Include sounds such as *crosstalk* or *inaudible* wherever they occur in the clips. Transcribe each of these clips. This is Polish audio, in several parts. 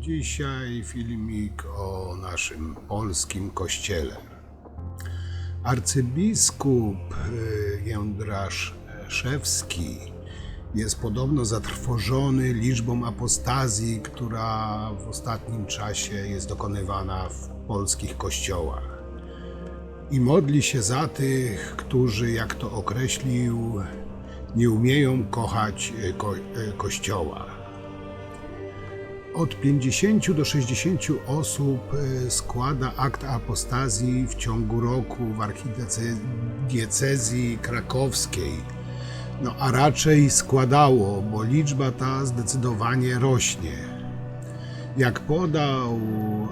Dzisiaj filmik o naszym polskim kościele. Arcybiskup e, Jędraszewski jest podobno zatrwożony liczbą apostazji, która w ostatnim czasie jest dokonywana w polskich kościołach. I modli się za tych, którzy, jak to określił, nie umieją kochać ko- e, kościoła. Od 50 do 60 osób e, składa akt apostazji w ciągu roku w archidiecezji krakowskiej. No a raczej składało, bo liczba ta zdecydowanie rośnie. Jak podał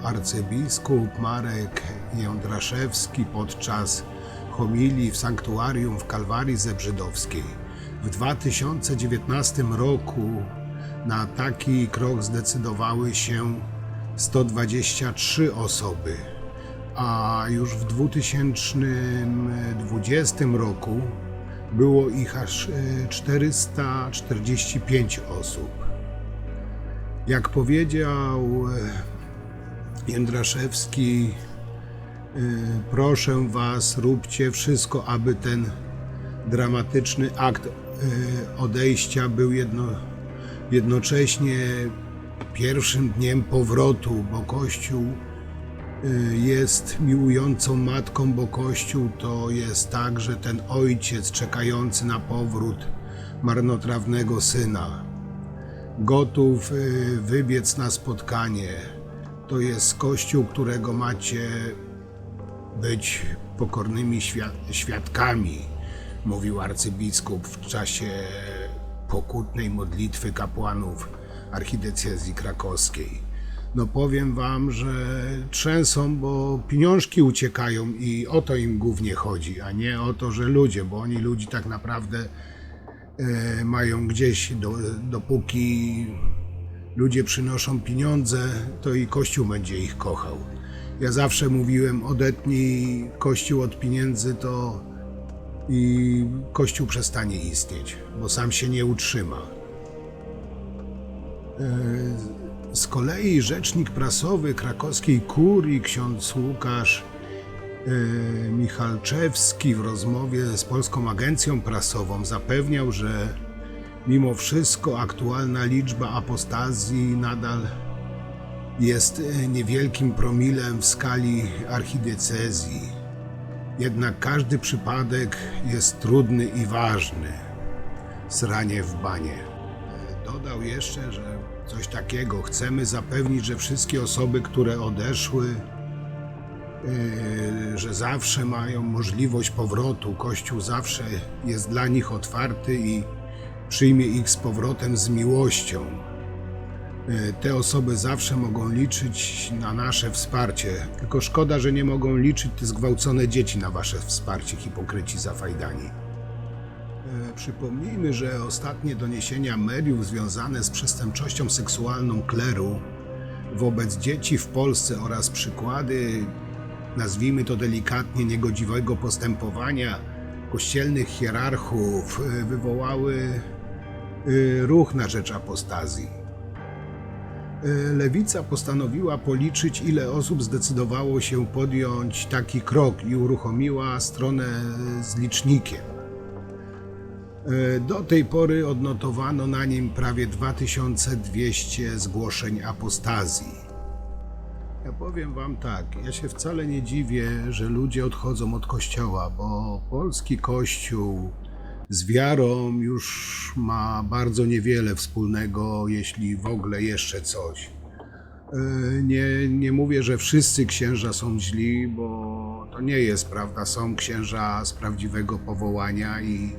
arcybiskup Marek Jędraszewski podczas homilii w sanktuarium w Kalwarii Zebrzydowskiej, w 2019 roku na taki krok zdecydowały się 123 osoby, a już w 2020 roku było ich aż e, 445 osób. Jak powiedział e, Jędraszewski, e, proszę Was, róbcie wszystko, aby ten dramatyczny akt e, odejścia był jedno, jednocześnie pierwszym dniem powrotu, bo Kościół y, jest miłującą matką, bo Kościół to jest także ten ojciec czekający na powrót marnotrawnego syna. Gotów y, wybiec na spotkanie. To jest Kościół, którego macie być pokornymi świad- świadkami, mówił arcybiskup w czasie pokutnej modlitwy kapłanów archidiecezji krakowskiej. No powiem wam, że trzęsą, bo pieniążki uciekają i o to im głównie chodzi, a nie o to, że ludzie, bo oni ludzi tak naprawdę e, mają gdzieś, do, dopóki ludzie przynoszą pieniądze, to i Kościół będzie ich kochał. Ja zawsze mówiłem, odetnij Kościół od pieniędzy, to i Kościół przestanie istnieć, bo sam się nie utrzyma. E, Z kolei rzecznik prasowy krakowskiej kurii, ksiądz Łukasz e, Michalczewski w rozmowie z Polską Agencją Prasową zapewniał, że mimo wszystko aktualna liczba apostazji nadal jest niewielkim promilem w skali archidiecezji. Jednak każdy przypadek jest trudny i ważny. Sranie w banie. Dodał jeszcze, że coś takiego chcemy zapewnić, że wszystkie osoby, które odeszły, yy, że zawsze mają możliwość powrotu. Kościół zawsze jest dla nich otwarty i przyjmie ich z powrotem z miłością. Yy, Te osoby zawsze mogą liczyć na nasze wsparcie. Tylko szkoda, że nie mogą liczyć te zgwałcone dzieci na wasze wsparcie, hipokryci zafajdani. E, Przypomnijmy, że ostatnie doniesienia mediów związane z przestępczością seksualną kleru wobec dzieci w Polsce oraz przykłady, nazwijmy to delikatnie, niegodziwego postępowania kościelnych hierarchów e, wywołały e, ruch na rzecz apostazji. E, Lewica postanowiła policzyć, ile osób zdecydowało się podjąć taki krok i uruchomiła stronę z licznikiem. E, Do tej pory odnotowano na nim prawie 2200 zgłoszeń apostazji. Ja powiem Wam tak, ja się wcale nie dziwię, że ludzie odchodzą od kościoła, bo polski kościół z wiarą już ma bardzo niewiele wspólnego, jeśli w ogóle jeszcze coś. E, Nie, nie mówię, że wszyscy księża są źli, bo to nie jest prawda. Są księża z prawdziwego powołania i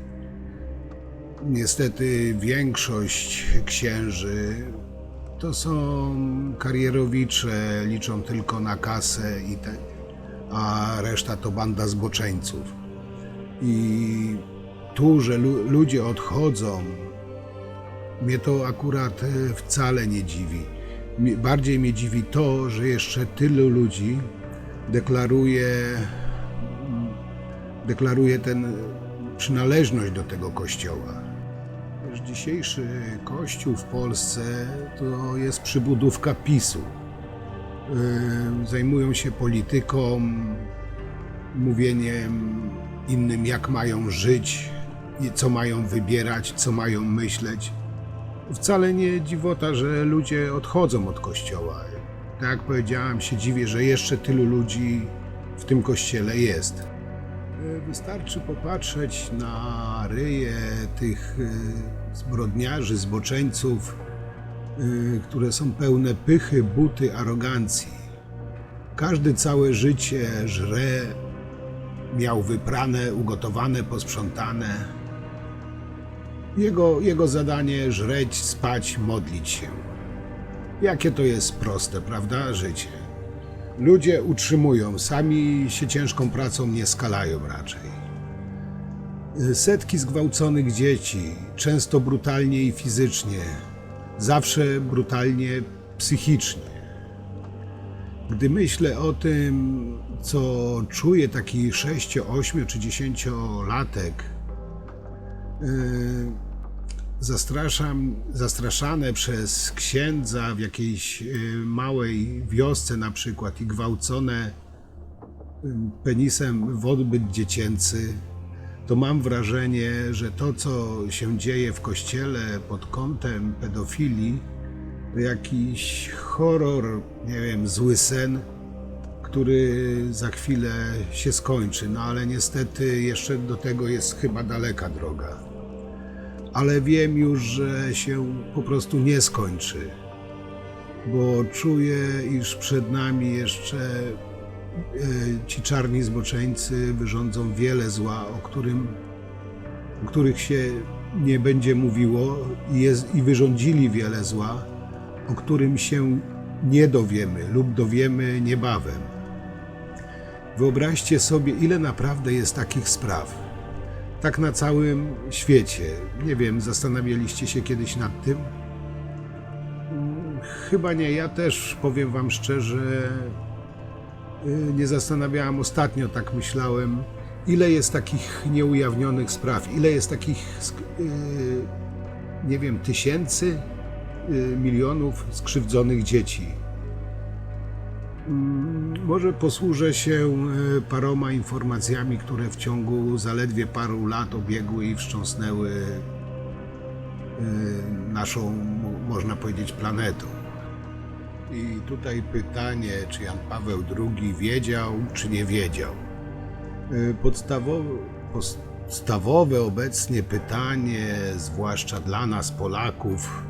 Niestety większość księży to są karierowicze, liczą tylko na kasę, i te, a reszta to banda zboczeńców. I tu, że lu, ludzie odchodzą, mnie to akurat e, wcale nie dziwi. Bardziej mnie dziwi to, że jeszcze tylu ludzi deklaruje, deklaruje ten przynależność do tego kościoła. Dzisiejszy kościół w Polsce to jest przybudówka PiSu. Yy, Zajmują się polityką, mówieniem innym, jak mają żyć, co mają wybierać, co mają myśleć. Wcale nie dziwota, że ludzie odchodzą od kościoła. Tak jak powiedziałem, się dziwię, że jeszcze tylu ludzi w tym kościele jest. E, Wystarczy popatrzeć na ryje tych e, zbrodniarzy, zboczeńców, e, które są pełne pychy, buty, arogancji. Każdy całe życie żre, miał wyprane, ugotowane, posprzątane. Jego, jego zadanie żreć, spać, modlić się. Jakie to jest proste, prawda? Życie. Ludzie utrzymują, sami się ciężką pracą nie skalają raczej. Setki zgwałconych dzieci, często brutalnie i fizycznie, zawsze brutalnie psychicznie. Gdy myślę o tym, co czuje taki 6, 8 czy 10-latek, yy, zastraszam, zastraszane przez księdza w jakiejś yy, małej wiosce na przykład i gwałcone yy, penisem w odbyt dziecięcy, to mam wrażenie, że to, co się dzieje w kościele pod kątem pedofilii, to jakiś horror, nie wiem, zły sen, który za chwilę się skończy. No ale niestety jeszcze do tego jest chyba daleka droga. Ale wiem już, że się po prostu nie skończy, bo czuję, iż przed nami jeszcze e, ci czarni zboczeńcy wyrządzą wiele zła, o, którym, o których się nie będzie mówiło i, jest, i wyrządzili wiele zła, o którym się nie dowiemy lub dowiemy niebawem. Wyobraźcie sobie, ile naprawdę jest takich spraw. Tak na całym świecie. Nie wiem, zastanawialiście się kiedyś nad tym? Chyba nie. Ja też powiem Wam szczerze, y, nie zastanawiałem ostatnio, tak myślałem, ile jest takich nieujawnionych spraw, ile jest takich, y, nie wiem, tysięcy, y, milionów skrzywdzonych dzieci. Mm, Może posłużę się e, paroma informacjami, które w ciągu zaledwie paru lat obiegły i wstrząsnęły e, naszą, mo- można powiedzieć, planetą. I tutaj pytanie, czy Jan Paweł II wiedział, czy nie wiedział. E, podstawowe obecnie pytanie, zwłaszcza dla nas, Polaków,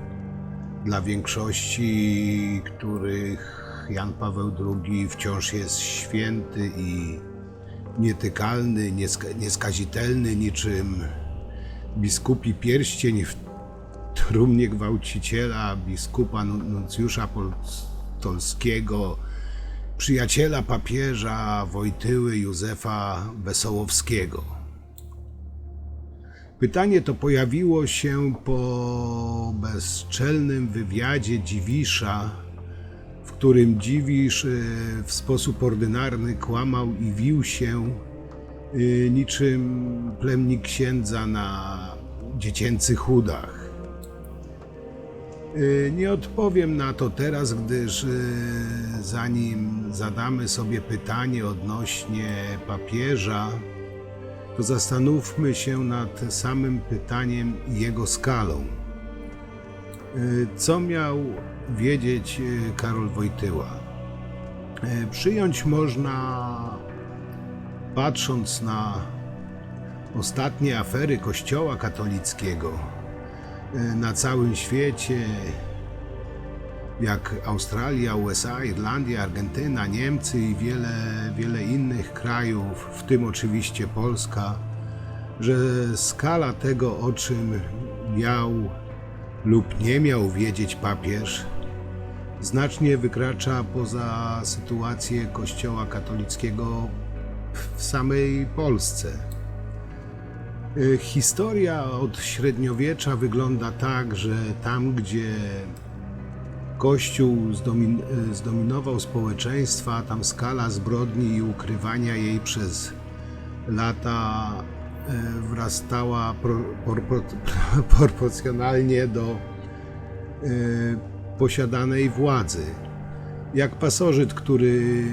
dla większości, których Jan Paweł II wciąż jest święty i nietykalny, nieska- nieskazitelny, niczym biskupi pierścień w trumnie gwałciciela, biskupa nun- nuncjusza apostolskiego, przyjaciela papieża Wojtyły Józefa Wesołowskiego. Pytanie to pojawiło się po bezczelnym wywiadzie Dziwisza, którym Dziwisz e, w sposób ordynarny kłamał i wił się e, niczym plemnik księdza na dziecięcych chudach. E, Nie odpowiem na to teraz, gdyż zanim zadamy sobie pytanie odnośnie papieża, to zastanówmy się nad samym pytaniem i jego skalą. Y, Co miał wiedzieć y, Karol Wojtyła? Y, Przyjąć można, patrząc na ostatnie afery Kościoła katolickiego na całym świecie, jak Australia, USA, Irlandia, Argentyna, Niemcy i wiele, wiele innych krajów, w tym oczywiście Polska, że skala tego, o czym miał lub nie miał wiedzieć papież, znacznie wykracza poza sytuację Kościoła katolickiego w samej Polsce. Y, Historia od średniowiecza wygląda tak, że tam, gdzie Kościół zdomin, y, zdominował społeczeństwa, tam skala zbrodni i ukrywania jej przez lata wrastała pro, porpo, *laughs* proporcjonalnie do e, posiadanej władzy. Jak pasożyt, który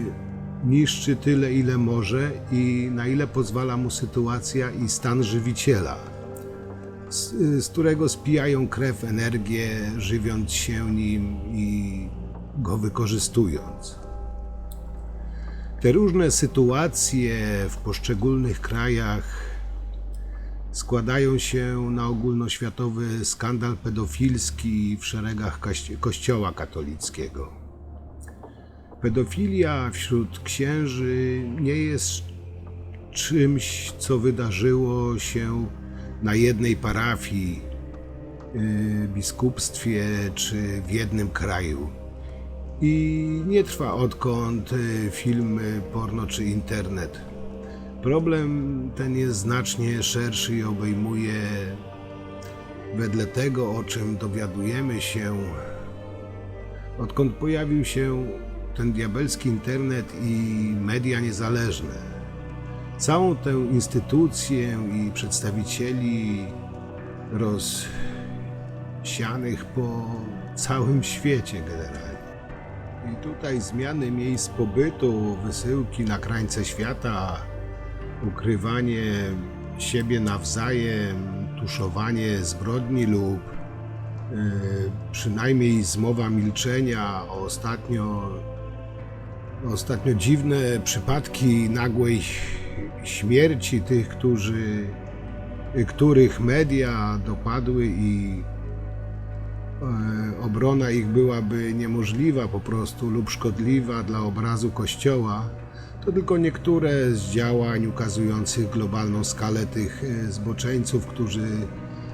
niszczy tyle, ile może i na ile pozwala mu sytuacja i stan żywiciela, z, z którego spijają krew, energię, żywiąc się nim i go wykorzystując. Te różne sytuacje w poszczególnych krajach składają się na ogólnoświatowy skandal pedofilski w szeregach kości- Kościoła katolickiego. Pedofilia wśród księży nie jest czymś, co wydarzyło się na jednej parafii, yy, biskupstwie czy w jednym kraju. I nie trwa odkąd y, filmy, porno czy internet. Problem ten jest znacznie szerszy i obejmuje, wedle tego o czym dowiadujemy się, odkąd pojawił się ten diabelski internet i media niezależne. Całą tę instytucję i przedstawicieli rozsianych po całym świecie generalnie. I tutaj zmiany miejsc pobytu, wysyłki na krańce świata, ukrywanie siebie nawzajem, tuszowanie zbrodni lub yy, przynajmniej zmowa milczenia, ostatnio, ostatnio dziwne przypadki nagłej śmierci tych, którzy, których media dopadły i e, obrona ich byłaby niemożliwa po prostu lub szkodliwa dla obrazu Kościoła, to tylko niektóre z działań ukazujących globalną skalę tych e, zboczeńców, którzy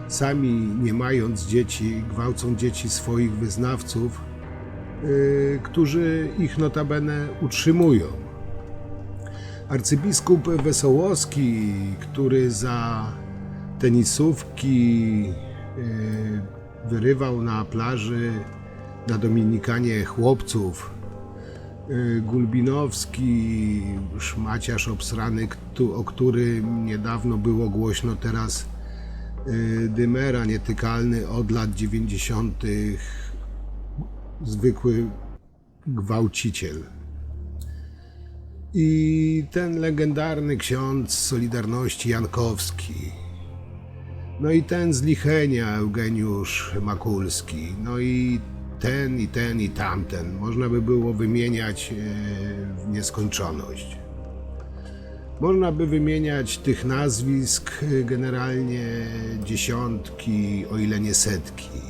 sami nie mając dzieci, gwałcą dzieci swoich wyznawców, e, którzy ich notabene utrzymują. Arcybiskup Wesołowski, który za tenisówki e, wyrywał na plaży na Dominikanie chłopców. E, Gulbinowski, szmaciarz obsrany, o którym niedawno było głośno, teraz e, Dymera, nietykalny od lat 90. Zwykły gwałciciel. I ten legendarny ksiądz Solidarności Jankowski. No i ten z Lichenia, Eugeniusz Makulski. No i ten, i ten, i tamten. Można by było wymieniać e, w nieskończoność. Można by wymieniać tych nazwisk e, generalnie dziesiątki, o ile nie setki.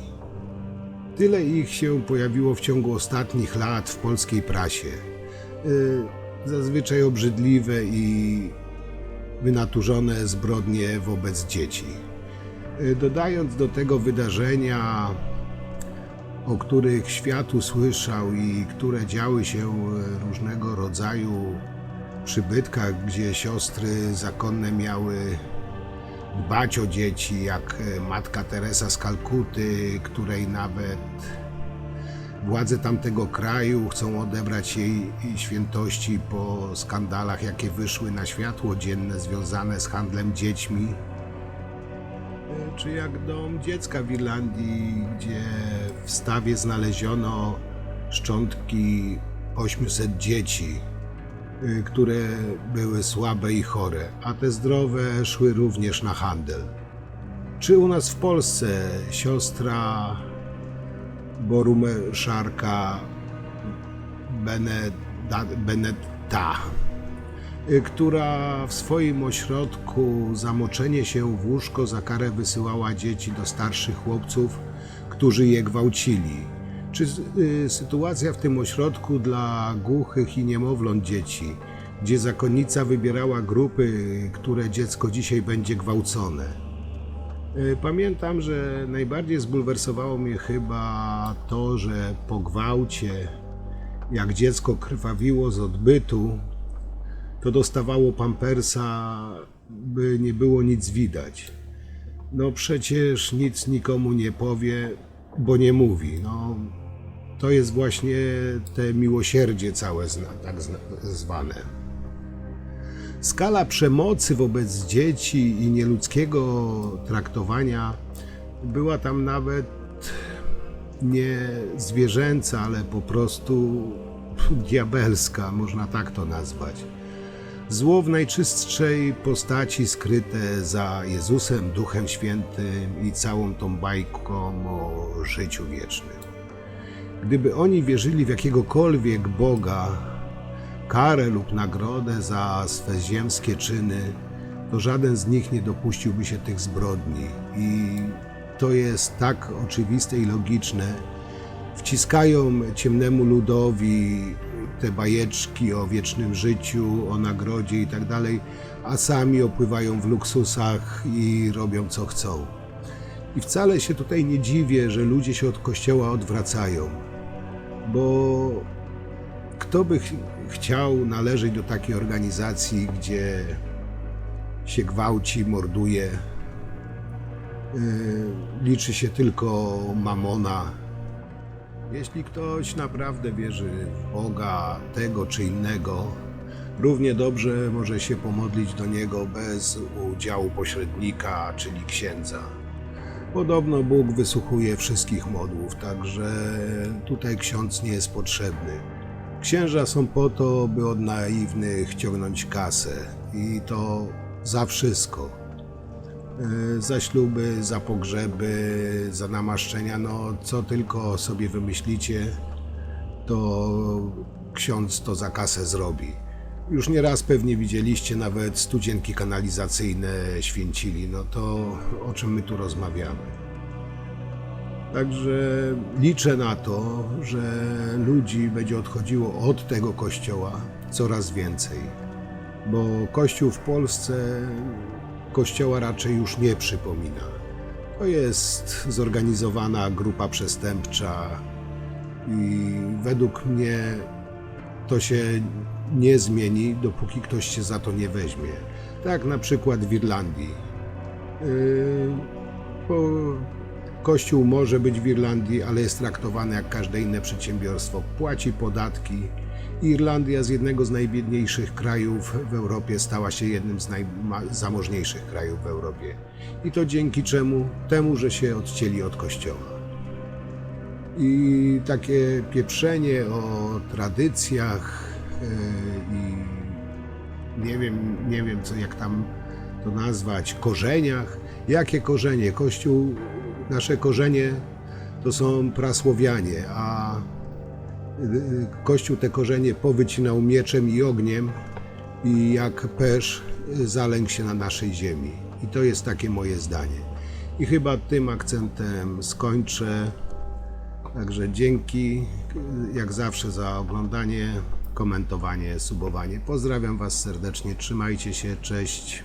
Tyle ich się pojawiło w ciągu ostatnich lat w polskiej prasie. E, Zazwyczaj obrzydliwe i wynaturzone zbrodnie wobec dzieci. Dodając do tego wydarzenia, o których świat usłyszał i które działy się różnego rodzaju przybytkach, gdzie siostry zakonne miały dbać o dzieci, jak matka Teresa z Kalkuty, której nawet władze tamtego kraju chcą odebrać jej świętości po skandalach, jakie wyszły na światło dzienne związane z handlem dziećmi. Czy jak dom dziecka w Irlandii, gdzie w stawie znaleziono szczątki 800 dzieci, y, które były słabe i chore, a te zdrowe szły również na handel. Czy u nas w Polsce siostra Borumerszarka y, która w swoim ośrodku zamoczenie się w łóżko za karę wysyłała dzieci do starszych chłopców, którzy je gwałcili. Czy y, sytuacja w tym ośrodku dla głuchych i niemowląt dzieci, gdzie zakonnica wybierała grupy, które dziecko dzisiaj będzie gwałcone? Y, Pamiętam, że najbardziej zbulwersowało mnie chyba to, że po gwałcie, jak dziecko krwawiło z odbytu, to dostawało pampersa, by nie było nic widać. No przecież nic nikomu nie powie, bo nie mówi. No, to jest właśnie te miłosierdzie całe tak zwane. Skala przemocy wobec dzieci i nieludzkiego traktowania była tam nawet nie zwierzęca, ale po prostu diabelska, można tak to nazwać. Zło w najczystszej postaci skryte za Jezusem, Duchem Świętym i całą tą bajką o życiu wiecznym. Gdyby oni wierzyli w jakiegokolwiek Boga, karę lub nagrodę za swe ziemskie czyny, to żaden z nich nie dopuściłby się tych zbrodni. I to jest tak oczywiste i logiczne. Wciskają ciemnemu ludowi te bajeczki o wiecznym życiu, o nagrodzie i tak dalej, a sami opływają w luksusach i robią co chcą. I wcale się tutaj nie dziwię, że ludzie się od kościoła odwracają, bo kto by ch- chciał należeć do takiej organizacji, gdzie się gwałci, morduje, yy, liczy się tylko mamona. Jeśli ktoś naprawdę wierzy w Boga tego czy innego, równie dobrze może się pomodlić do niego bez udziału pośrednika, czyli księdza. Podobno Bóg wysłuchuje wszystkich modłów, także tutaj ksiądz nie jest potrzebny. Księża są po to, by od naiwnych ciągnąć kasę i to za wszystko. E, Za śluby, za pogrzeby, za namaszczenia, no co tylko sobie wymyślicie, to ksiądz to za kasę zrobi. Już nieraz pewnie widzieliście nawet studzienki kanalizacyjne święcili, no to o czym my tu rozmawiamy. Także liczę na to, że ludzi będzie odchodziło od tego kościoła coraz więcej, bo kościół w Polsce kościoła raczej już nie przypomina. To jest zorganizowana grupa przestępcza i według mnie to się nie zmieni, dopóki ktoś się za to nie weźmie. Tak na przykład w Irlandii. Yy, Kościół może być w Irlandii, ale jest traktowany jak każde inne przedsiębiorstwo. Płaci podatki. Irlandia z jednego z najbiedniejszych krajów w Europie stała się jednym z najzamożniejszych krajów w Europie. I to dzięki czemu? Temu, że się odcięli od Kościoła. I takie pieprzenie o tradycjach yy, i nie wiem, nie wiem co, jak tam to nazwać, korzeniach. Jakie korzenie? Kościół, nasze korzenie to są prasłowianie, a Kościół te korzenie powycinał mieczem i ogniem i jak pesz zalękł się na naszej ziemi. I to jest takie moje zdanie. I chyba tym akcentem skończę. Także dzięki jak zawsze za oglądanie, komentowanie, subowanie. Pozdrawiam Was serdecznie, trzymajcie się, cześć.